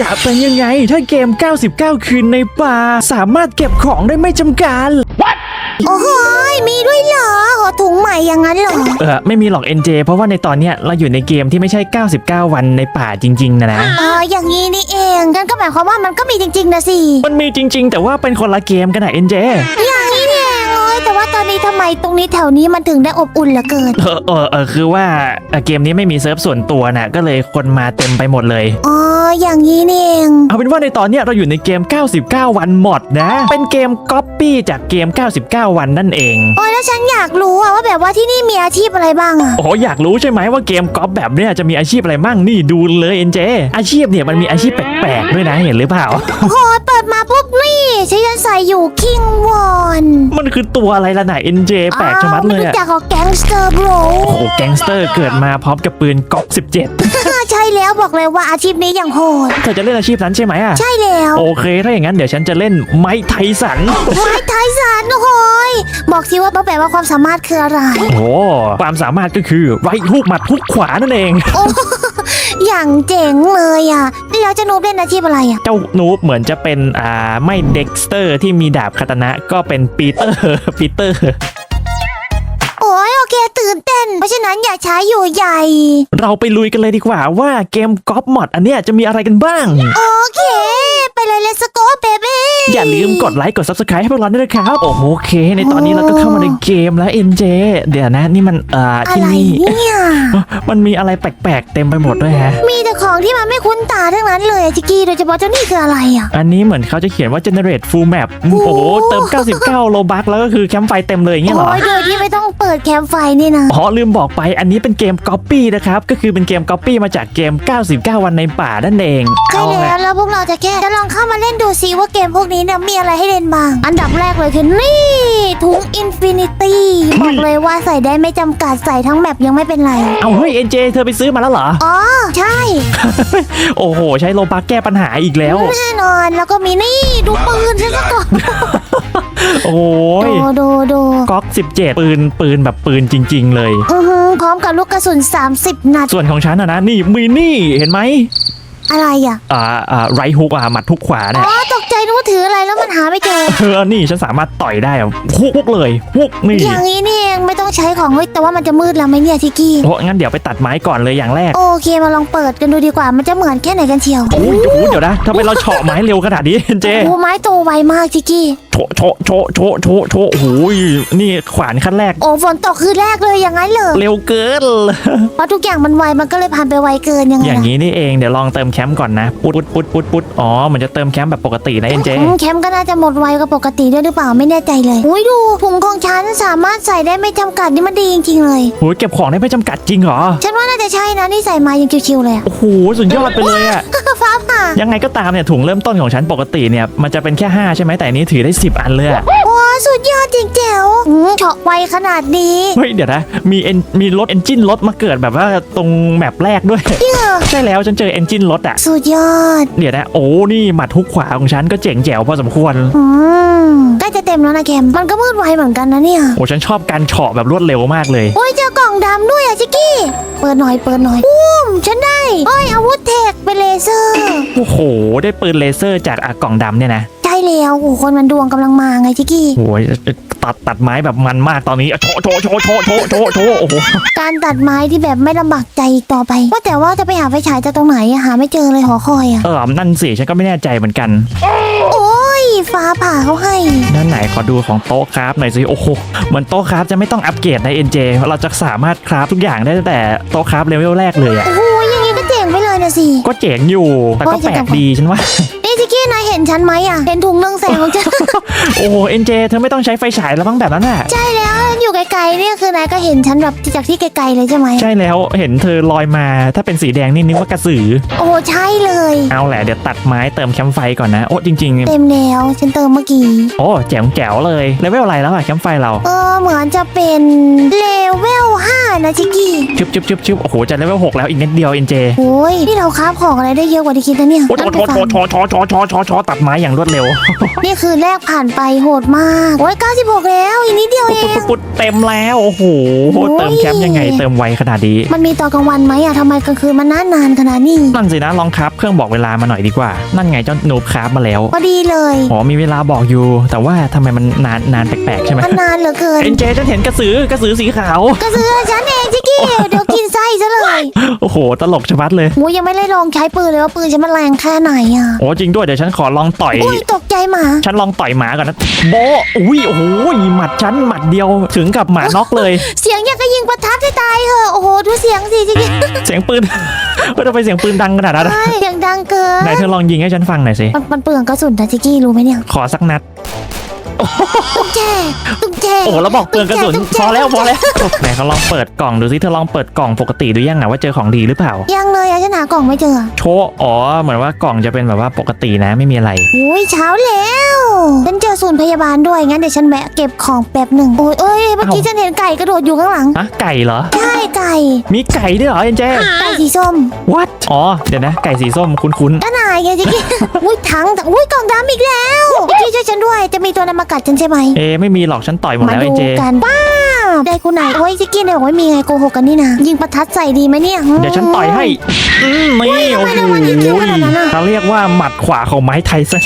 จะเป็นยังไงถ้าเกม 99 คืนในป่า สามารถเก็บของได้ไม่จำกัด โอ้โหยมีด้วยเหรอขอถุงใหม่อย่างนั้นเหรอ เออไม่มีหรอก NJ เพราะว่าในตอนเนี้ยเราอยู่ในเกมที่ไม่ใช่ 99 วันในป่าจริง ๆ นะนะอ๋ออย่างนี้นี่เองงั้นก็หมายความว่ามันก็มีจริงๆนะสิ มันมีจริง ๆ แต่ว่าเป็นคนละเกมกันนะ NJ อย่างนี้นี่เองโอ้ยแต่ว่าตอนนี้ทำไมตรงนี้แถวนี้มันถึงได้อบอุ่นเหลือเกิน เออเออเออคือว่าเอ่อเกมนี้ไม่มีเซิร์ฟส่วนตัวนะก็เลยคนมาเต็มไปหมดเลย อ๋อ อย่างนี้นี่เอง เอาเป็นว่าในตอนเนี้ยเราอยู่ในเกม 99 วันหมดนะ เป็นเกมก๊อปปี้จากเกม 99 วันนั่นเอง โอ้ยแล้วฉันอยากรู้อะว่าแบบว่าที่นี่มีอาชีพอะไรบ้างอะโอ้โหอยากรู้ใช่ไหมว่าเกมก๊อปแบบเนี้ยจะมีอาชีพอะไรมั่งนี่ดูเลย NJ อาชีพเนี่ยมันมีอาชีพแปลกๆด้วยนะเห็นหรือเปล่า โอ้โหเปิดมาปุ๊บนี่ ฉันจะใส่อยู่คิงวอนมันคือตัวอะไรล่ะน่ะ NJ แปลกชะมัดเลยไม่อะรู้จักของแก๊งสเตอร์โบรโอ้โหแก๊งสเตอร์เกิดมาพร้อมกับปืนก๊อก17 ใช่แล้วบอกเลยว่าอาชีพนี้อย่างโหดเธอจะเล่นอาชีพนั้นใช่ไหมอะใช่แล้ว โอเค ถ้าอย่างนั้นเดี๋ยวฉันจะเล่นไม้ไทสันไม้ไทสันโอ้โหยบอกทีว่าแบบว่าความสามารถคืออะไร โอ้โหความสามารถก็คือไรทุกหมัดทุกขวานั่นเองอ ย่างเจ๋งเลยอะ แล้วเจะนูบเล่นอาชีพอะไรอะ เจ้านูบเหมือนจะเป็นอ่าไม่เด็กสเตอร์ที่มีดาบคาตานะก็เป็นปีเตอร์ ปีเตอร์โอ้ยโอ เคตื่นเต้น เพราะฉะนั้นอย่าช้าอยู่ใหญ่ เราไปลุยกันเลยดีกว่าว่าเกมก๊อปมอดอันเนี้ยจะมีอะไรกันบ้าง โอเค ไปเลยเลสโกเบเบ้อย่าลืมกดไลค์กด subscribe ให้พวกเราด้วยนะครับโอ้โหโอเค ในตอนนี้เราก็เข้ามาในเกมแล้ว NJ เดี๋ยวนะนี่มันเอ่ออะที่ไรนี่เนี่ย มันมีอะไรแปลกๆเต็มไปหมดด้วยฮะ มีแต่ของที่มันไม่คุ้นตาทั้งนั้นเลยอะจิกกี้โดยเฉพาะเจ้านี่คืออะไรอะ อันนี้เหมือนเขาจะเขียนว่า generate full map โอ้โห เติม 99 โลบัคแล้วก็คือแคมป์ไฟเต็มเลยอย่างเงี้ยเหรอโอ้ยโดยที่ไม่ต้องเปิดแคมป์ไฟนี่นะอ๋อลืมบอกไปอันนี้เป็นเกมก๊อปปี้นะครับ ก็คือเป็นเกมก๊อปปี้มาจากเกม 99 วันในป่านั่นเองใช่เอาแล้ละวแล้วพวกเราจะแค่จะลองเข้ามาเล่นดูซิว่าเกมพวกนี้เนี่ยมีอะไรให้เล่นบ้าง อันดับแรกเลยคือนี่ถุงอินฟินิตี้บอกเลยว่าใส่ได้ไม่จำกัดใส่ทั้งแมปยังไม่เป็นไร เอาเฮ้ย NJ เธอไปซื้อมาแล้วเหรอ อ๋อ ใช่ โอ้โห ใช้โลบัคแก้ปัญหาอีกแล้วแน่นอนแล้วก็มีนี่ดูปืนฉันซะก่อน โอ้ยดูดูดูก๊อก 17 ปืนปืนแบบปืนจริง ๆ เลย อือหือพร้อมกับลูกกระสุน 30 นัด ส่วนของฉันอะนะนี่มีนี่เห็นไหมอะไรอะอ่าอ่าไรฮุกอะหมัดทุกขวาอ๋เนี่ยอตกใจนึกว่าถืออะไรแล้วมันหาไม่เจอ เออนี่ฉันสามารถต่อยได้อะฮุกเลยฮุกนี่อย่างนี้นี่เองไม่ต้องใช้ของเฮ้ยแต่ว่ามันจะมืดแล้วไหมเนี่ยทิกกี้ โอ้งั้นเดี๋ยวไปตัดไม้ก่อนเลยอย่างแรก โอเคมาลองเปิดกันดูดีกว่ามันจะเหมือนแค่ไหนกันเชียวโอ้ยโอ้โหเดี๋ยวนะทำไมเราเฉาะไม้เร็วขนาดนี้เจโอ้ไม้โตไวมากทิกกี้โชะโชะโชะโชะโชะโชะโอ้โหนี่ขวานขั้นแรก โอ้ฝนตกคือแรกเลยอย่างนั้นเลยเร็วเกิน เพราะทุกอย่างมันไวมันก็เลยผ่านไปไวเกินยังไงอย่างล่ะนี้นี่เองเดี๋ยวลองเติมแคมป์ก่อนนะปุ๊ดปุ๊ดปุ๊ดปุ๊ดปุ๊ดอ๋อมันจะเติมแคมป์แบบปกตินะเอ็นเจอืมแคมป์ก็น่าจะหมดไวกว่าปกติด้วยหรือเปล่าไม่แน่ใจเลยอุ้ยดูถุงของฉันสามารถใส่ได้ไม่จำกัดนี่มันดีจริงๆเลยโหเก็บของได้ไม่จำกัดจริงเหรอ ฉันว่าน่า จะใช่นะนี่ใส่มายังชิวๆเลยอะโอ้โหสุดยอดไปเลยอะฟ้าผ่ายังไงก็ตามเนี่ยถุงเริ่มต้นของฉันปกติเนี่ยมันจะเป็นแค่ 5 ใช่ไหมแต่อันนี้ถือได้ 10 อันเลยอะว้าสุดยอดจริงแจ๋วอืมเฉาะไวขนาดนี้ เฮ้ยเดี๋ยวนะมีเอนมีรถเอนจินรถมาเกิดแบบว่าตรงแมปแรกด้วยจริงเหรอใช่แล้วฉันเจอเอนจินรถอะสุดยอด เดี๋ยวนะโอ้นี่หมัดทุกขวาของฉันก็เจ๋งแจ๋วพอสมควรอืมใกล้จะเต็มแล้วนะแคมมันก็มืดไวเหมือนกันนะเนี่ยโอ้ฉันชอบการเฉาะแบบรวดเร็วมากเลยโอ้ยเจอกล่อง ดำด้วยอะชิกกี้ เปิดหน่อยเปิดหน่อยปุ้มฉันได้โอ้ยอาวุธเทคเป็นเลเซอร์ โอ้โห ได้ปืนเลเซอร์จากอากล่องดำเนี่ยนะ แล้วโอ้โหคนมันดวงกำลังมาไงชิกกี้ โอ้ยตัดตัดไม้แบบมันมากตอนนี้โชะโชะโชะโชะโชะโชะโชะโอ้โหการตัดไม้ที่แบบไม่ลำบากใจอีกต่อไป ว่าแต่ว่าจะไปหาไฟฉายจากตรงไหนอะหาไม่เจอเลยหอคอยอะเออนั่นสิฉันก็ไม่แน่ใจเหมือนกันโอ้ยฟ้าผ่าเขาให้นั่นไหนขอดูของโต๊ะคราฟหน่อยสิโอ้โหเหมือนโต๊ะคราฟจะไม่ต้องอัปเกรดใน NJ เราจะสามารถคราฟทุกอย่างได้ตั้งแต่โต๊ะคราฟเลเวลแรกเลยอะโอ้โหอย่างนี้ก็เจ๋งไปเลยนะสิก็เจ๋งอยู่แต่ก็โอ้ยจะแปลกลักบดีฉันว่า นี่ชิกกี้นายเห็นฉันไหมอะเห็นถุงเรืองแสงของฉัน โอ้โห NJ เธอไม่ต้องใช้ไฟฉายแล้วบ้างแบบนั้นน่ะใช่แล้วอยู่ ไกลๆเนี่ยคือนายก็เห็นฉันแบบจากที่ไกลๆเลยใช่ไหมใช่แล้วเห็นเธอลอยมาถ้าเป็นสีแดงนี่นึกว่ากระสือ โอ้ใช่เลย เอาแหละเดี๋ยวตัดไม้เติมแคมป์ไฟก่อนนะ โอ้จริงเต็มแล้วฉันเติมเมื่อกี้ๆโอ้แจ๋วแจ๋วเลยเลเวลอะไรแล้วอะแคมป์ไฟเรา เออเหมือนจะเป็นเลเวล5นะชิกกี้ชึบชึบชึบชึบโอ้โหจะเลเวลหกแล้วอีกนิดเดียว NJ โอ้ยนี่เราคราฟของอะไรได้เยอะกว่าที่คิดนะเนี่ยโอ้โหนั่นโชไปว์โชฟังว์โชว์โชว์โชว์ชอชอชอตัดไม้อย่างรวดเร็ว นี่คือแรกผ่านไปโหดมาก โอ้ย96 แล้วอีกนิดเดียวปุ๊เอบปุ๊บงปุ๊บเต็มแล้วโอ้โหโอ้ยเติมแคมป์ยังไงเติมไวขนาดนี้มันมีตอนกลางวันไหมอะทำไมกลางคืนมันนานนานขนาดนี้นั่นสินะลองครับเครื่องบอกเวลามาหน่อยดีกว่า นั่นไงเจ้าหนูคราฟมาแล้วพอดีเลยอ๋อมีเวลาบอกอยู่ แต่ว่าทำไมมันนานนานแปลกๆใช่ไหมมันนานเหลือเกินเอ็นเจฉันเห็นกระสือกระสือสีขาวกระสือฉันเองจิกกี้เดี๋ยวกินไส้ซะเลยโอ้โห ตลกชะมัดเลยโอ้ยยังไม่ได้ลองใช้ปืนเลยว่าปืนฉันมันแรงแค่ไหนอะโอ้จริงด้วยเดี๋ยวฉันขอลองต่อยอุ้ยตกใจหมาฉันลองต่อยหมาก่อนนะโบะอุ้ยโอ้โหหมัดฉันหมัดเดียวถึงกับหมาน็อกเลย เสียงอยากจะยิงประทัดให้ตายเหอะโอ้โหดูเสียงสิจิกกี้เสียงปืน ว่าทำไมเสียงปืนดังขนาดนั้นอะใช่เสียงดังเกินไหนเธอลองยิงให้ฉันฟังหน่อยสิ มันมันเปลืองกระสุนนะจิกกี้รู้ไหมเนี่ย ขอสักนัด ตุ้งแจตุ้งแจโอ้แล้วบอกเปลืองกระสุนตุ๊กแกพอแล้วพอแล้วไหนเขาลองเปิดกล่องดูสิเธอลองเปิดกล่องปกติดูยังอะว่าเจอของดีหรือเปล่า ยังเลยอะฉันหากล่องไม่เจอโชว์อ๋อเหมือนว่ากล่องจะเป็นแบบว่าปกตินะไม่มีอะไร อุ้ยเช้าแล้วฉันเจอศูนย์พยาบาลด้วยงั้นเดี๋ยวฉันแวะเก็บของแป๊บหนึ่งโอ้ยเอ้ยเมื่อกี้เอ้า ฉันเห็นไก่กระโดดอยู่ข้างหลังอะไก่เหรอ ใช่ไก่มีไก่ด้วยเหรอเอ็นเจ ไก่สีส้ม what อ๋อเดี๋ยวนะไก่สีส้มคุ้นก็นายไงจิกกี้ อุ้ยถังอุ้ยกล่องดำอีกแล้วจิกกี้ช่วยฉันด้วยจะมีตัวนั้นมากัดฉันใช่ไหมๆเอะไม่มีหรอกฉันต่อยหมดมาแล้วเอ็ดูนเจ กันป้าบได้กูไหนโอ้ยจิกกี้เนี่ยบอกว่ามีไงโกหกกันนี่นะยิงประทัดใส่ดีไหมเนี่ย เดี๋ยวฉันต่อยให้ อืมนี่โอ้ทำไมโหได้วันนี้เกี่ยวขนาดนั้นอะ เขาเรียกว่าหมัดขวาของไม้ไทสัน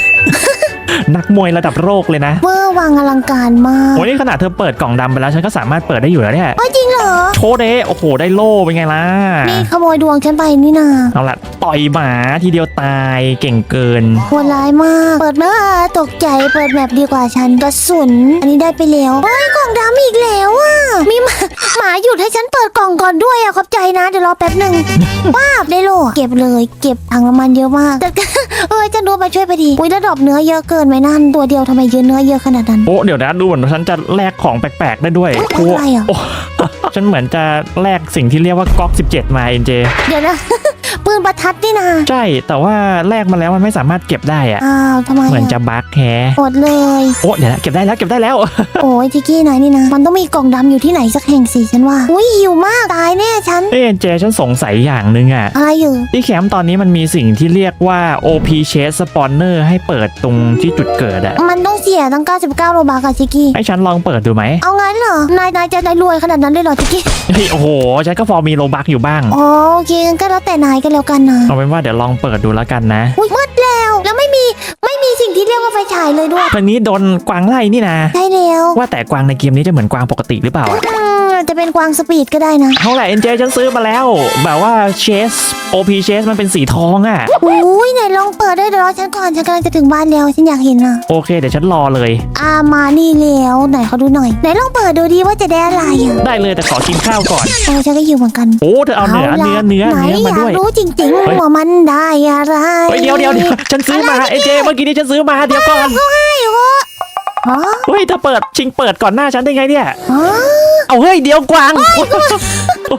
นักมวยระดับโลกเลยนะเวอร์วังอลังการมากโอ้นี่ขนาดเธอเปิดกล่องดำไปแล้ว ฉันก็สามารถเปิดได้อยู่แล้วเนี่ยเฮ้ยจริงเห รอ โชว์เดโอ้โห ได้โล่เป็นไงล่ะ นี่ขโมยดวงฉันไปนี่นาเอาละต่อยหมาทีเดียวตายเก่งเกิน โหดร้ายมาก เปิดมาตกใจ เปิดแมปดีกว่าฉันกระสุน อันนี้ได้ไปแล้ว เฮ้ย กล่องดำอีกแล้วอะ มีหมาหมาหยุดให้ฉันเปิดกล่องก่อนด้วยอะ ขอบใจนะ เดี๋ยวรอแป๊บหนึ่งว้าบได้โลเก็บเลย เก็บถังน้ำมันเยอะมากแต่เอ้ยจะดูมาช่วยไปดีอุ้ยระดับเนื้อเยอะเกินไหมนั่น ตัวเดียวทำไมเยอะเนื้อเยอะขนาดนั้น โอ้เดี๋ยวนะดูเหมือนฉันจะแลกของแปลกๆได้ด้วยเอ้ยอะไรอะโอ้ ฉันเหมือนจะแลกสิ่งที่เรียกว่าก๊อก17 มาเอ็นเจ เดี๋ยวนะ ปืนประทัดนี่นะใช่ แต่ว่าแลกมาแล้วมันไม่สามารถเก็บได้อะอ้าวทำไมเหมือนจะอะบั๊กแฮะอดเลย โอ้เดี๋ยวนะเก็บได้แล้วเก็บได้แล้ว โอ้ยทิกกี้ไหนนี่นะ มันต้องมีกล่องดำอยู่ที่ไหนสักแห่งสิฉันว่า อุ้ยหิวมากตายแน่ฉัน เอ็นเจฉันสงสัยอย่างหนึ่งอะอะไรอยู่ที่แคมป์ตอนนี้มันมีสิ่งที่เรียกว่า OP Chase Spawner ให้เปิดตรงที่จุดเกิดอะมันต้องเสียตั้ง 99 โลบาทกับชิกกี้ ให้ฉันลองเปิดดูไหมเอางั้นเหรอ นายนายจะนายรวยขนาดนั้นเลยเหรอชิกกี้ เฮ้ยโอ้โหฉันก็พอมีโลบักอยู่บ้าง อ๋อโอเคงั้นก็แล้วแต่นายกันแล้วกันนะเอาเป็นว่าเดี๋ยวลองเปิดดูแล้วกันนะ อุ้ยมืดแล้วแล้วไม่มีไม่มีสิ่งที่เรียกว่าไฟฉายเลยด้วยวันนี้โดนกวางไล่นี่นะ ใช่แล้วว่าแต่กวางในเกมนี้จะเหมือนกวางปกติหรือเปล่าอะ อืม อาจจะเป็นกวางสปีดก็ได้นะเอาแหละเอ็นเจฉันซื้อมาแล้ว แบบว่าเชส OP Chase มันเป็นสีทองอะ่ะ อุ้ยไหนลองเปิดได้เดี๋ยวรอฉันก่อนฉันกำลังจะถึงบ้านแล้วฉันอยากเห็นอะโอเค เดี๋ยวฉันรอเลย อามานี่แล้วไหนเขาดูหน่อยไหนลองเปิดดูดีว่าจะได้อะไรอะได้เลยแต่ขอกินข้าวก่อน เออฉันก็หิวเหมือนกันโอ้เธอเอาเนื้อล่ะเนื้อเนื้อไหนเนื้อมาอยาด้กวยรู้จริงเฮ้ย ๆว่ามันได้อะไรเฮ้ยเดี๋ยวเดี๋ยวเดี๋ยวฉันซื้อมาเอ็นเจเมื่อกี้นี้ฉันซื้อมาเดี๋ยวก่อน ฮะเฮ้ยเธอเปิดชิงเปิดก่อนหน้าฉันได้ไงเนี่ย ฮะเอาเฮ้ยเดี๋ยวกวาง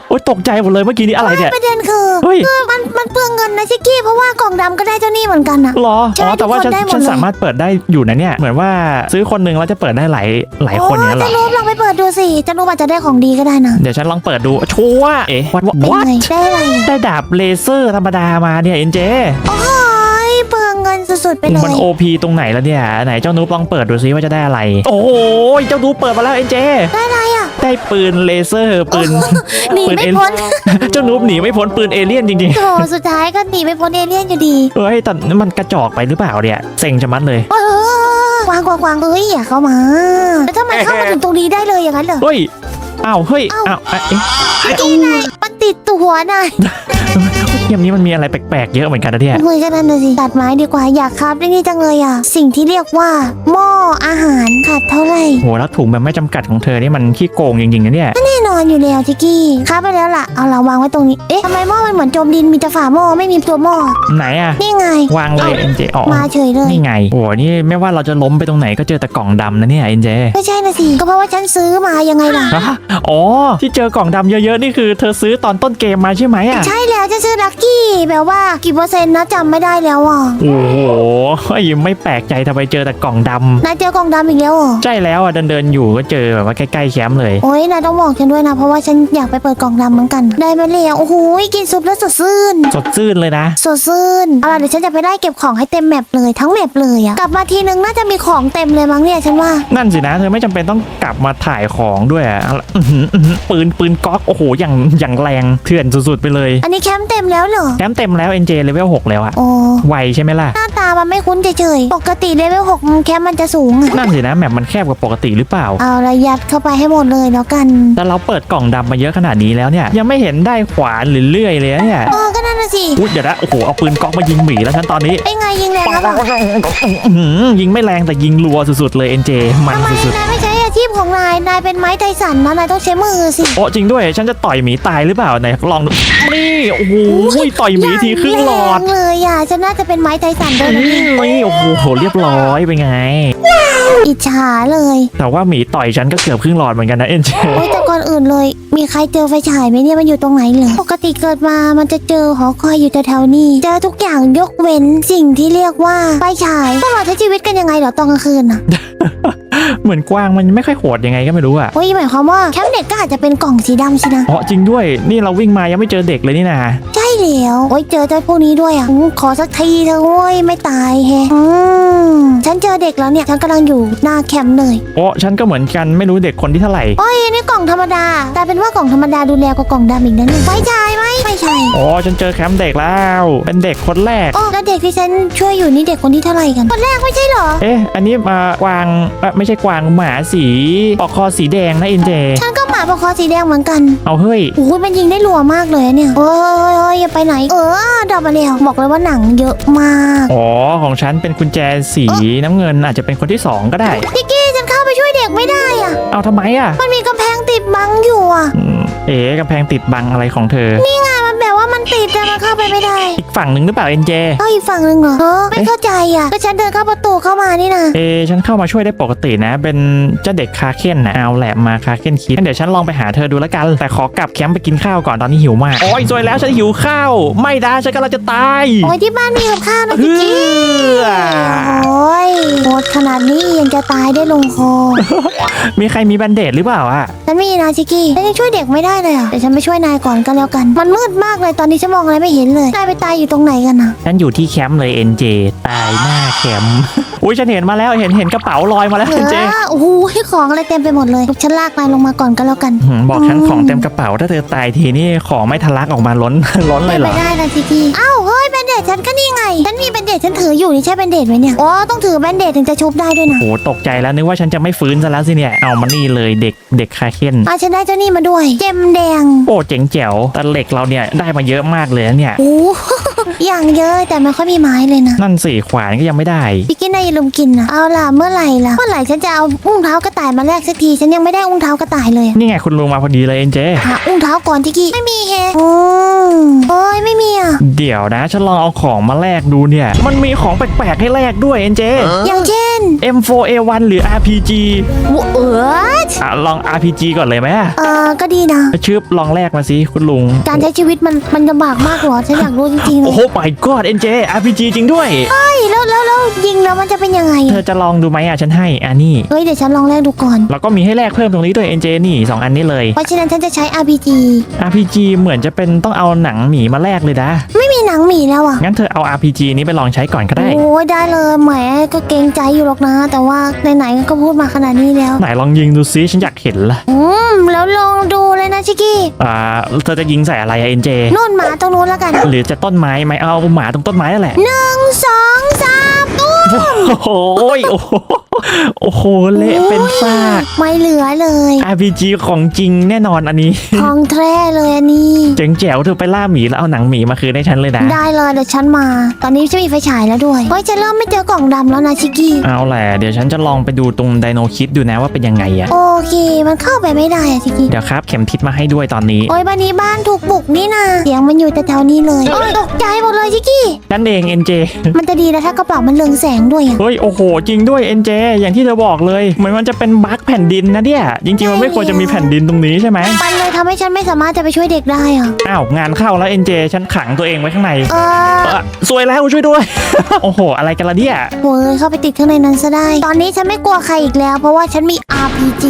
โอ้ยตกใจหมดเลยเมื่อกี้นี้อะไรเนี่ย ประเด็นคือเฮ้ย คือมันมันเปลืองเงินนะชิกกี้เพราะว่ากล่องดำก็ได้เจ้านี่เหมือนกันนะ หรอใช่อ๋อแต่ว่าฉันทุกคนได้หมดฉันเลยสามารถเปิดได้อยู่นะเนี่ย เหมือนว่าซื้อคนหนึงแล้วจะเปิดได้หลายหลายคนอย่างนั้นเหรจะอรู้ลองไปเปิดดูสิจะรู้ว่าจะได้ของดีก็ได้นะเดี๋ยวฉันลองเปิดดูชัวร์เอ๊ะวัดเป็นวัดไงได้อะไรอะได้ดาบเลเซอร์ธรรมดามาเนี่ยเอ็นเจ โอ้ย เปลืองเงินสุดๆไปเลมันยโอพีตรงไหนแล้วเนี่ย ไหนเจ้านูบลองเปิดดูซิว่าจะได้อะไร โอ้โหเจ้านูบเปิดมาแล้วเอ็นเจ ได้อะไรอะ ได้ปืนเลเซอร์ปืนหนีปืนไม่เอพ้น เจ้านูบหนีไม่พ้นปืนเอเลี่ยนจริงโถสุดท้ายก็หนีไม่พ้นเอเลี่ยนอยู่ดีๆเฮ้ยแต่มันกระจอกไปหรือเปล่าเนี่ยเซ็งจะมัดเลยเออกวางกวางกวางเอ้ยอย่าเข้ามาแล้วทำไมเข้ามาถึงตรงนี้ได้เลยอย่างนั้นเหรอเฮ้ยอ้าวเฮ้ยอ้าวเอ๊ะมันติดตัวหัวนายเก มนี้มันมีอะไรแปลกๆเยอะเหมือนกันนะเนี่ยเหมือนกันนั่นน่ะสิตัดไม้ดีกว่าอยากครับได้นี่จังเลยอะ สิ่งที่เรียกว่า หม้ออาหารขาดเท่าไหร่โหแล้วถุงแบบไม่จำกัดของเธอนี่มันขี้โกงจริงๆนะเนี่ยแน่นอนอยู่แล้วจิกกี้ครับไปแล้วล่ะเอาละวางไว้ตรงนี้เอ๊ะทำไมหม้อมันเหมือนจมดินมีแต่ฝาหม้อไม่มีตัวหม้อไหนอะนี่ไง วางเลยเอ็นเจอ๋อมาเฉยเลยนี่ไงโหนี่ไม่ว่าเราจะล้มไปตรงไหนก็เจอแต่กล่องดำนะเนี่ยเอ็นเจไม่ใช่นะสิก็เพราะว่าฉันซื้อมายังไงล่ะอ๋อที่เจอกล่องดำเยอะๆนี่คือ เธอซื้อตอนต้นเกมมาใช่ไหมอะใช่แล้วฉันซื้อลักกี้แบบว่ากี่เปอร์เซ็นต์นะจำไม่ได้แล้วอะโอ้โหไม่แปลกใจทำไมเจอแต่กล่องดำนายเจอกล่องดำอีกแล้วเหรอใช่แล้วอะเดินเดินๆอยู่ก็เจอแบบว่าใกล้ๆแคมป์เลยโอ้ยนายต้องบอกฉันด้วยนะเพราะว่าฉันอยากไปเปิดกล่องดำเหมือนกัน ได้มาแล้วโอ้โหกินซุปแล้วสดชื่นสดชื่นเลยนะสดชื่นเอาล่ะเดี๋ยวฉันจะไปได้เก็บของให้เต็มแมปเลยทั้งแมปเลยอะกลับมาทีนึงน่าจะมีของเต็มเลยมั้งเนี่ยฉันว่านั่นสินะเธอไม่จำเป็นต้องกลับมาถ่ายของด้วยอะเอาละอื้อหืออื้อหือปืนปืนก๊อกโอ้โหอย่างอย่างแรงเถื่อนสุดๆไปเลย อันนี้แคมป์เต็มแล้วเหรอแคมป์เต็มแล้ว NJ เลเวล6แล้วอะโอ้ ไวใช่ไหมล่ะ หน้าตามันไม่คุ้นเฉยๆ ปกติเลเวลหกแคมป์มันจะสูงอะนั่นสินะแมปมันแคบกว่าปกติหรือเปล่า เอาละยัดเข้าไปให้หมดเลยแล้วกันแต่เราเปิดกล่องดำมาเยอะขนาดนี้แล้วเนี่ย ยังไม่เห็นได้ขวานหรือเลื่อยเลยนะเนี่ย เออก็นั่นน่ะสิอุ๊ยเดี๋ยวนะ โอ้โห เอาปืนก๊อกมายิงหมีแล้วฉันตอนนี้ไอ้ไงยิงแรงแล้วเหรออื้อหือยิงไม่แรงแต่ยิงรัวสุดๆเลย NJ มันทำไมสุดนายไม่ใช้อา ชีพของนาย นายเป็นไม้ไทสันนะ นายต้องใช้มือสิๆโอ้จริงด้วย ฉันจะต่อยหมีตายหรือเปล่าไหนลองดูนี่โอ้โหต่อยหมีทีครึ่งหลอดแรงเลยอะฉันน่าจะเป็นไม้ไทสันด้วยนะเนี่ยนี่โอ้โหเรียบร้อยเป็นไง อิจฉาเลย แต่ว่าหมีต่อยฉันก็เกือบครึ่งหลอดเหมือนกันนะ NJ โอ้ยแต่ก่อนอื่นเลย มีใครเจอไฟฉายไหมเนี่ยมันอยู่ตรงไหนเลยปกติเกิดมามันจะเจอหอคอยอยู่แถวๆนี้เจอทุกอย่างยกเว้นสิ่งที่เรียกว่าไฟฉายพวกเราใช้ชีวิตกันยังไงเหรอตอนกลางคืนอะ เหมือนกวางมันไม่ค่อยโหดยังไงก็ไม่รู้อะเฮ้ยหมายความว่าแคมป์เด็กก็อาจจะเป็นกล่องสีดำสินะ อ๋อจริงด้วย นี่เราวิ่งมายังไม่เจอเด็กเลยนี่นาใช่แล้วโอ้ยเจอเจ้าพวกนี้ด้วยอะอืมขอสักทีเถอะโว้ยไม่ตายแฮะอืมฉันเจอเด็กแล้วเนี่ย ฉันกำลังอยู่หน้าแคมป์เลยโอ้ฉันก็เหมือนกันไม่รู้เด็กคนที่เท่าไหร่โอ้ยอันนี่กล่องธรรมดากลายเป็นว่ากล่องธรรมดาดูแลกว่ากล่องดำอีกนั่นไฟฉายไหมไม่ใช่โอ้ฉันเจอแคมป์เด็กแล้ว เป็นเด็กคนแรกโอ้แล้วเด็กที่ฉันช่วยอยู่นี่เด็กคนที่เท่าไหร่กันคนแรกไม่ใช่เหรอเอ๊ะอันนี้มากวางเอ่อไม่ใช่กวางหมาสีปอกคอสีแดงนะเอ็นเจ ฉันก็หมาปะคอสีแดงเหมือนกันเอาเฮ้ย โอ้ยมันยิงได้รัวมากเลยอะเนี่ยเอ้ยเอ้ยอย่าไปไหน เออดอกมาแล้วบอกเลยว่าหนังเยอะมากอ๋อ ของฉันเป็นกุญแจสีน้ำเงินอาจจะเป็นคนที่สองก็ได้พี่กี้ฉันเข้าไปช่วยเด็กไม่ได้อะเอาทำไมอะมันมีกำแพงติดบังอยู่อะอืมเอ๋กำแพงติดบังอะไรของเธอ นี่ไงมันแบบ ว่ามันติดแต่มันเข้าไปไม่ได้อีกฝั่งหนึ่งหรือเปล่าเอ็นเจก็อีกฝั่งหนึ่งเหรอเออไม่เข้าใจอะก็ฉันเดินเข้าประตูเข้ามานี่นะเอะฉันเข้ามาช่วยได้ปกตินะ เป็นเจ้าเด็กคาเคนนะเอาแหละมาคาเคนคิดงั้นเดี๋ยวฉันลองไปหาเธอดูแล้วกัน แต่ขอกลับแคมป์ไปกินข้าวก่อนตอนนี้หิวมากโอ้ยสวยแล้วฉันหิวข้าว ไม่ได้ฉันกำลังจะตายโอ้ยที่บ้านมีกับข้าวนะเฮืพี่กี้อโอ้ยโหดขนาดนี้ยังจะตายได้ลงคอมีใครมีแบนเดดหรือเปล่าอะฉันมีนะชิกกี้ฉันยังช่วยเด็กไม่ได้เลยอะเดี๋ยวฉันไปช่วยนายก่อนก็แล้วกัน มันมืดมากเลยตอนนี้ฉันมองอะไรไม่เห็นเลยนายไปตายอยู่ตรงไหนกันนะฉันอยู่ที่แคมป์เลยเอ็นเจตายหน้าแคมป์อุ้ยฉันเห็นมาแล้วเห็นเห็นกระเป๋าลอยมาแล้วเอเอ็นเจอโอ้โหของอะไรเต็มไปหมดเลยฉันลากนายลงมาก่อนก็แล้วกันหืมบอกฉันของเต็มกระเป๋าถ้าเธอตายทีนี่ของไม่ทะลักออกมาล้นล้นเลยเหรไปอได้นะชิกกี้อ้าวเฮ้ยแบนเดด ฉันก็นี่ไง ฉันมีแบนเดดฉันถืออยู่นี่ใช่แบนเดดไหมเนี่ย อ๋อ ต้องถือแบนเดดถึงจะชุบได้ด้วยนะโหตกใจแล้วนึกว่าฉันจะไม่ฟื้นซะแล้วสิเนี่ย เอามานี่เลยเด็กเด็กคาเคนอะฉันได้เจ้านี่มาด้วย เจมแดง โอ้เจ๋งแจ๋วแต่เหล็กเราเนี่ยได้มาเยอะมากเลยนะเนี่ย โอ้ อย่างเยอะแต่ไม่ค่อยมีไม้เลยนะนั่นสี่ขวานก็ยังไม่ได้ พี่กินนายอย่าลืมกินนะเอาล่ะเมื่อไหร่ล่ะเมื่อไหร่ฉันจะเอาอุ้งเท้ากระต่ายมาแลกสักทีฉันยังไม่ได้อุ้งเท้ากระต่ายเลยนี่ไงคุณลุงมาพอดีเลยเอ็นเจ หาอุ้งเท้าก่อนที่กี้ไม่มีแฮะอืมโอ้ยไม่มีอะเดี๋ยวนะฉันลองเอาของมาแลกดูเนี่ย มันมีของแปลกๆให้แลกด้วยเอ็นเจ อย่างเช่น M4A1 หรือ RPG เอออะลอง RPG ก่อนเลยไหมเออก็ดีนะ ชืบลองแลกมาสิคุณลุง การใช้ชีวิตมันมันลำบากมากเหรอฉันอยากรู้จริงๆเลโอ้ยโห my god NJ RPG จริงด้วย เฮ้ยแล้วแล้วแล้วยิงแล้วมันจะเป็นยังไงเธอะอจะลองดูไหมอะฉันให้อะนี่เฮ้ยเดี๋ยวฉันลองแลกดูก่อน แล้วก็มีให้แลกเพิ่มตรงนี้ด้วย NJ นี่สองอันนี้เลย เพราะฉะนั้นฉันจะใช้ RPG RPG เหมือนจะเป็นต้องเอาหนังหมีมาแลกเลยนะ ไม่มีหนังหมีแล้วอะงั้นเธอเอา RPG นี้ไปลองใช้ก่อนก็ได้ โอ้ยได้เลยแหมก็เกรงใจอยู่หรอกนะ แต่ว่าไหนๆก็พูดมาขนาดนี้แล้วไหนลองยิงดูซิฉันอยากเห็นละอืมแล้วลองดูเลยนะชิกกี้อ่าเธอจะยิงใส่อะไรอะ NJ นู่นหมาตรงนู้นแล้วกัน หรือจะต้นไม้ไหมเอาหมาตรงต้นไม้นั่นแหละหนึ่งสองสามตู้ โอ้โหโอ้โหโอ้โหเละเป็นซากไม่เหลือเลย RPG ของจริงแน่นอนอันนี้ ของแท้เลยอันนี้เจ๋งแจ๋วเธอไปล่าหมีแล้วเอาหนังหมีมาคืนให้ฉันเลยนะ ได้เลยเดี๋ยวฉันมา ตอนนี้ฉันมีไฟฉายแล้วด้วยเฮ้ยจะเริ่มไม่เจอกล่องดำแล้วนะชิกกี้เอาแหละเดี๋ยวฉันจะลองไปดูตรงไดโนคิดดูนะว่าเป็นยังไงอะโอเคมันเข้าไปไม่ได้อะชิกกี้เดี๋ยวครับเข็มทิศมาให้ด้วยตอนนี้ โอ้ยบ้านนี้บ้านถูกบุกนี่นะเสียงมันอยู่แต่แถวนี้เลยโอ้ยตกใจหมดเลยชิกกี้นั่นเอง NJ มันจะดีนะถ้ากระเป๋ามันเรืองแสงด้วยอะเฮ้ยโอ้โห จริงด้วย NJ อย่างที่เธอบอกเลยเหมือนมันจะเป็นบั๊กแผ่นดินนะเนี่ยจริงๆมันไม่ควรจะมีแผ่นดินตรงนี้ใช่ไหมมันเลยทำให้ฉันไม่สามารถจะไปช่วยเด็กได้อะอ้าวงานเข้าแล้วเอ็นเจฉันขังตัวเองไว้ข้างในเออเออสวยแล้วช่วยด้วย โอ้โห อะไรกันละเนี่ยโว้ยเข้าไปติดข้างในนั้นซะได้ ตอนนี้ฉันไม่กลัวใครอีกแล้ว เพราะว่าฉันมี RPG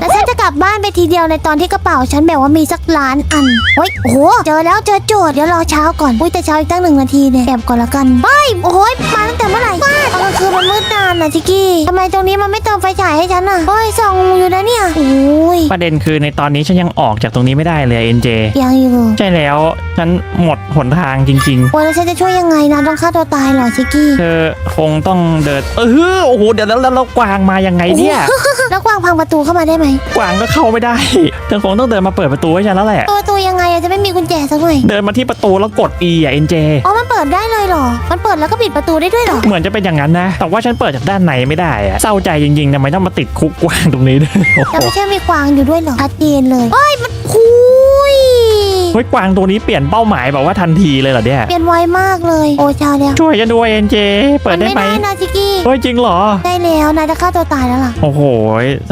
แล้วฉันจะกลับบ้านไปทีเดียวในตอนที่กระเป๋าฉันแบบว่ามีสักล้านอันเฮ้ยโอ้โหเจอแล้วเจอโจทย์เดี๋ยวรอเช้าก่อนอุ้ยแต่เช้าอีกตั้งหนึ่งนาทีเนี่ยแอบก่อนละกันเฮ้ยโอ้ยมาตั้งแต่เมื่อไหร่ว้าตอนกลางคืนมันมืดนานนะชิกกี้ทำไมตรงนี้มันไม่เติมไฟฉายให้ฉันอะเฮ้ยส่องอยู่นะเนี่ยโอ้ยประเด็นคือในตอนนี้ฉันยังออกจากตรงนี้ไม่ได้เลยเอ็นเจยังอยู่ใช่แล้วฉันหมดหนทางจริงโอ้ยแล้วฉันจะช่วยยังไงนะต้องฆ่าตัวตายเหรอชิกกี้ๆเธอคงต้องเดินเออโอ้โหเดี๋ยวแล้วแล้วแล้วกวางมายังไงเนี่ยแล้วกวางพังประตูเข้ามาได้ไหมกวางก็เข้าไม่ได้เธอคงต้องเดินมาเปิดประตูให้ฉันแล้วแหละเปิดประตูยังไงอะจะไม่มีกุญแจสักหน่อยเดินมาที่ประตูแล้วกด E อะเอ็นเจอ๋อมันเปิดได้เลยเหรอ มันเปิดแล้วก็ปิดประตูได้ด้วยเหรอ เหมือนจะเป็นอย่างนั้นนะ แต่ว่าฉันเปิดจากด้านในไม่ได้อะเศร้าใจจริงๆทำไมต้องมาติดคุกกวางตรงนี้ด้วยโอ้โหแต่ไม่ใช่มีกวางอยู่ด้วยเหรอชัดเจนเลยเฮ้ยมันคุยเฮ้ยกวางตัวนี้เปลี่ยนเป้าหมายแบบว่าทันทีเลยเหรอเนี่ยเปลี่ยนไวมากเลย โอ้ชาแล้วช่วยฉันด้วยเอ็นเจ เปิมัดได้ไม่ไหมได้นะชิกกี้เฮ้ยจริงเหรอ ได้แล้วนายจะฆ่าตัวตายแล้วล่ะ โอ้โห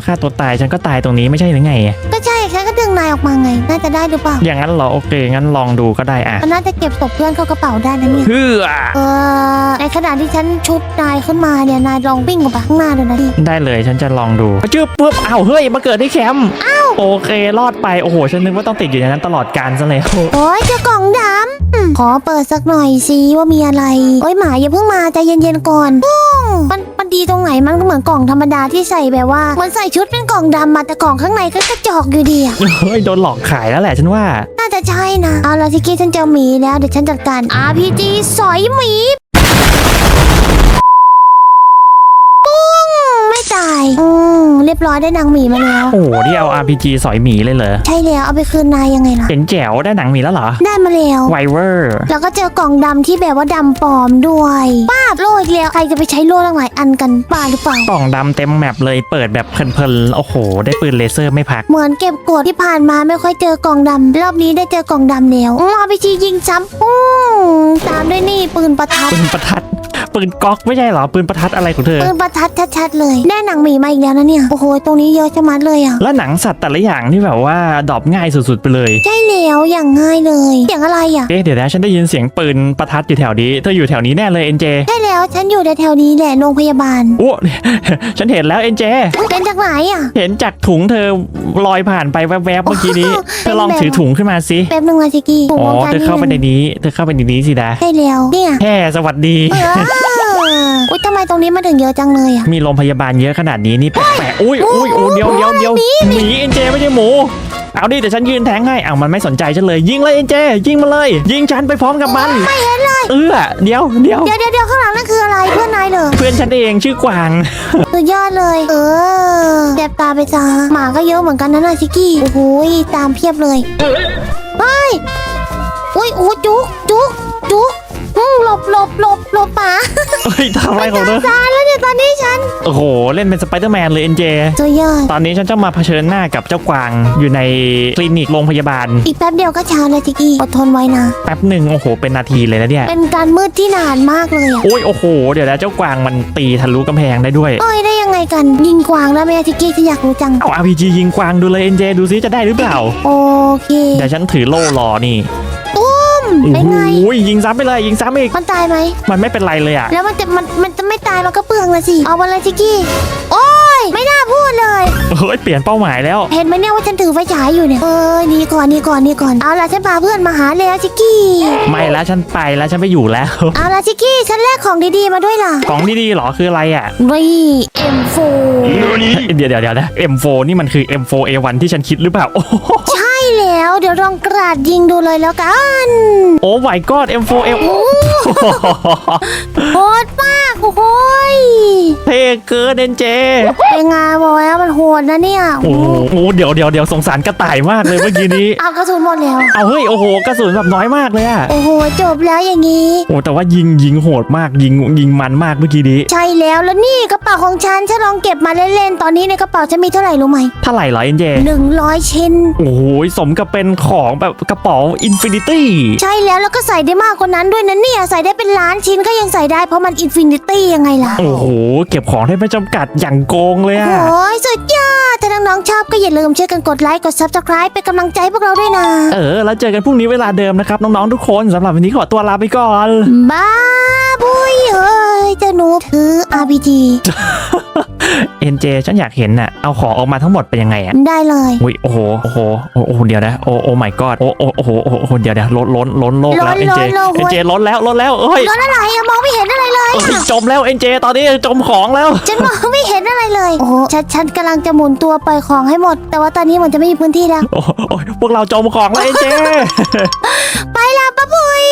ฆ่าตัวตายฉันก็ตายตรงนี้ไม่ใช่หรือไง ก็ใช่ฉันก็ดึ งนายออกมาไง น่าจะได้หรือเปล่า อย่างนั้นเหรอโอเค งั้นลองดูก็ได้อะมันน่าจะเก็บศพเพื่อนเข้ากระเป๋าได้นะเนี่ยเพื่อเออในขณะที่ฉันชุบนายขึ้นมาเนี่ยนายลองวิ่งออกไปข้างหน้าดูนะดิได้เลยฉันจะลองดูชื่อปุ๊บอ้าวเฮ้ยมาเกิดที่แคมป์อ้าวโอเครอดไปโอ้โหฉันนึกว่าต้องติดอยู่ในนั้นตลอดกาลซะแล้วโอ้ยเจอกล่องดำอืมขอเปิดสักหน่อยสิว่ามีอะไร โอ้ยหมาอย่าเพิ่งมาใจเย็นๆก่อนปุ้งมัน มันดีตรงไหนมันก็เหมือนกล่องธรรมดาที่ใส่แบบว่าเหมันใส่ชุดเป็นกล่องดำมาแต่กล่องข้างในก็กระจอกอยู่ดีอะเฮ้ยโดนหลอกขายแล้วแหละฉันว่า น่าจะใช่นะ เอาละทิกกี้ฉันเจอหมีแล้วเดี๋ยวฉันจัดการ RPG สอยหมีปุ้งไม่ตายอืม เรียบร้อยได้นางหมีมาแล้ว โอ้โหนี่เอา RPG สอยหมีเลยเหรอใช่แล้วเอาไปคืนนายยังไงล่ะ เจ๋งแจ๋วได้หนังหมีแล้วเหรอ ได้มาแล้ว ไวเวอร์ แล้วก็เจอกล่องดำที่แบบว่าดำปลอมด้วยป้าบโล่อีกแล้วใครจะไปใช้โล่ตั้งหลายอันกันป้าหรือเปล่า กล่องดำเต็มแมปเลยเปิดแบบเพลินๆ โอ้โห ได้ปืนเลเซอร์ไม่พัก เหมือนเก็บกดที่ผ่านมาไม่ค่อยเจอกล่องดำรอบนี้ได้เจอกล่องดำแล้วอืมเอาไปชียิงซ้ำปุ้งตามด้วยนี่ปืนประทัด ปืนประทัด ปืนก๊อกไม่ใช่เหรอปืนประทัดอะไรของเธอ ปืนประทัดชัดๆเลยได้หนังหมีมาอีกแล้วนะเนี่ยโอ้โหตรงนี้เยอะชะมัดเลยอะแล้วหนังสัตว์แต่ละอย่างที่แบบว่าดรอปง่ายสุดๆไปเลยใช่แล้วอย่างง่ายเลยเสียงอะไรอะเอ๊ะเดี๋ยวนะฉันได้ยินเสียงปืนประทัดอยู่แถวนี้เธออยู่แถวนี้แน่เลยเอ็นเจใช่แล้วฉันอยู่แถวๆนี้แหละโรงพยาบาลโอ้ ฉันเห็นแล้วเอ็นเจเป็นจากไหนอะ เห็นจากถุงเธอลอยผ่านไปแวบๆเมื่อกี้นี้เธอลองถือถุงขึ้นมาสิแป๊บนึงนะชิกกี้ถุงอ๋อวงการเธอเข้าไปในนี้ เธอเข้าไปในนี้สินะใช่แล้วเนี่ยแฮ่สวัสดี เออ อุ้ยทำไมตรงนี้มาถึงเยอะจังเลยอะ มีโรงพยาบาลเยอะขนาดนี้นี่แปลกๆอุ้ยอุ้ยโอ้เดียวเดียวเดียวหมีเอ็นเจไม่ใช่หมู เอาดิเดี๋ยวฉันยืนแทงให้เอามันไม่สนใจฉันเลย ยิงเลยเอ็นเจ ยิงมาเลย ยิงฉันไปพร้อมกับมันไม่เห็นเลย เออเดี๋ยวเดี๋ยวเดี๋ยวเดี๋ยวเดี๋ยวข้างหลังนั่นคืออะไรเพื่อนนายเหรอเพื่อนฉันเองชื่อกวาง สุดยอดเลย เออแสบตาไปจ้าหมาก็เยอะเหมือนกันนะน่ะชิกกี้ โอ้โหยตามเพียบเลยเฮ้ยอุ้ยโอ้จุกจุกจุก อืมหลบหลบหลบหลบหมาเฮ้ยทำอะไรของเธอตายแล้วเนี่ยตอนนี้ฉัน โอ้โห เล่นเป็นสไปเดอร์แมนเลยเอ็นเจสุดยอดตอนนี้ฉันจะมาเผชิญหน้ากับเจ้ากวางอยู่ในคลินิกโรงพยาบาล อีกแป๊บเดียวก็เช้าแล้วชิกกี้อดทนไว้นะ แป๊บหนึ่งโอ้โห เป็นนาทีเลยนะเนี่ย เป็นการมืดที่นานมากเลยอะโอ้ยโอ้โห เดี๋ยวนะเจ้ากวางมันตีทะลุกำแพงได้ด้วยเอ้ยได้ยังไงกัน ยิงกวางได้ไหมอะชิกกี้ฉันอยากรู้จัง เอา RPG ยิงกวางดูเลยเอ็นเจดูซิจะได้หรือเปล่า โอเค เดี๋ยวฉันถือโล่รอนี่ ตุ้มเป็นไง โอ้ยยิงซ้ำไปเลย ยิงซ้ำอีก มันตายไหม มันไม่เป็นไรเลยอะ แล้วมันจะมันมันจะไม่ตายมันก็เปลืองละสิ เอามาเลยชิกกี้ โอ้ย ไม่น่าพูดเลย เฮ้ย เปลี่ยนเป้าหมายแล้ว เห็นไหมเนี่ยว่าฉันถือไฟฉายอยู่เนี่ย เออนี่ก่อนนี่ก่อนนี่ก่อน เอาละฉันพาเพื่อนมาหาแล้วชิกกี้ ไม่แล้วฉันไปแล้วฉันไปอยู่แล้ว เอาละชิกกี้ฉันแลกของดีๆมาด้วยล่ะของดีๆเหรอคืออะไรอะนี่เอ็มโฟเดี๋ยวเดี๋ยวเดี๋ยวนะ M4 นี่มันคือ M4A1 ที่ฉันคิดหรือเปล่าโอ้โหใช่ แล้ว เดี๋ยวลองกราดยิงดูเลยแล้วกันโอ้ my god M4A โอ้โหดมากโอ้โหยเท่เกินเอ็นเจเป็นไงบอกแล้วมันโหดนะเนี่ยโอ้โหโอ้เดี๋ยวเดี๋ยวเดี๋ยวสงสารกระต่ายมากเลยเมื่อกี้นี้เอากระสุนหมดแล้วเอาเฮ้ยโอ้โหกระสุนแบบน้อยมากเลยอะโอ้โหจบแล้วอย่างนี้โอ้แต่ว่ายิงยิงโหดมากยิงยิงมันมากเมื่อกี้นี้ใช่แล้วแล้วนี่กระเป๋าของฉันฉันลองเก็บมาเล่นๆตอนนี้ในกระเป๋าฉันมีเท่าไหร่รู้ไหมเท่าไหร่เหรอเอ็นเจหนึ่งร้อยชิ้นโอ้โหสมกับเป็นของแบบกระเป๋าอินฟินิตี้ใช่แล้วแล้วก็ใส่ได้มากกว่านั้นด้วยนะเนี่ยใส่ได้เป็นล้านชิ้นก็ยังใส่ได้เพราะมันอินฟินิตี้ยังไงล่ะโอ้โหเก็บของได้ไม่จำกัดอย่างโกงเลยอะโอ้ยสุดยอดถ้าน้ องๆชอบก็อย่าลืมช่วยกันกดไลค์กด subscribe เป็นกำลังใจให้พวกเราด้วยนะ เออ แล้วเจอกันพรุ่งนี้เวลาเดิมนะครับ น้องๆทุกคนสำหรับวันนี้ขอตัวลาไปก่อน บ้าบุยเอ้ยเจ้าหนูถือ RPG เอ็นเจฉันอยากเห็นน่ะ เอาของออกมาทั้งหมดเป็นยังไงอะได้เลย อุ้ยโอ้โห โอ้โห โอ้โห เดี๋ยวนะ โอ้โอ้ my god โอ้โอ้โอ้โหโอ้โห เดี๋ยวเดี๋ยวล้นล้นล้นโลกแล้วล้เอ็นนเจล้นโลกเอ็นเจล้นแล้วล้นแล้วเอ้ยร้อนอะไรอะมองไม่เห็นอะไรเลยเอ้ยจมแล้วเอ็นเจ ตอนนี้จมของแล้ว ฉันมองไม่เห็นอะไรเลย โอ้โหฉันฉันกำลังจะหมุนตัวปล่อยของให้หมด แต่ว่าตอนนี้เหมันจะไม่มีพื้นที่แล้ว โอ้โอ้ยพวกเราจมของแล้วเอ็นเจไปแล้วป้าปุย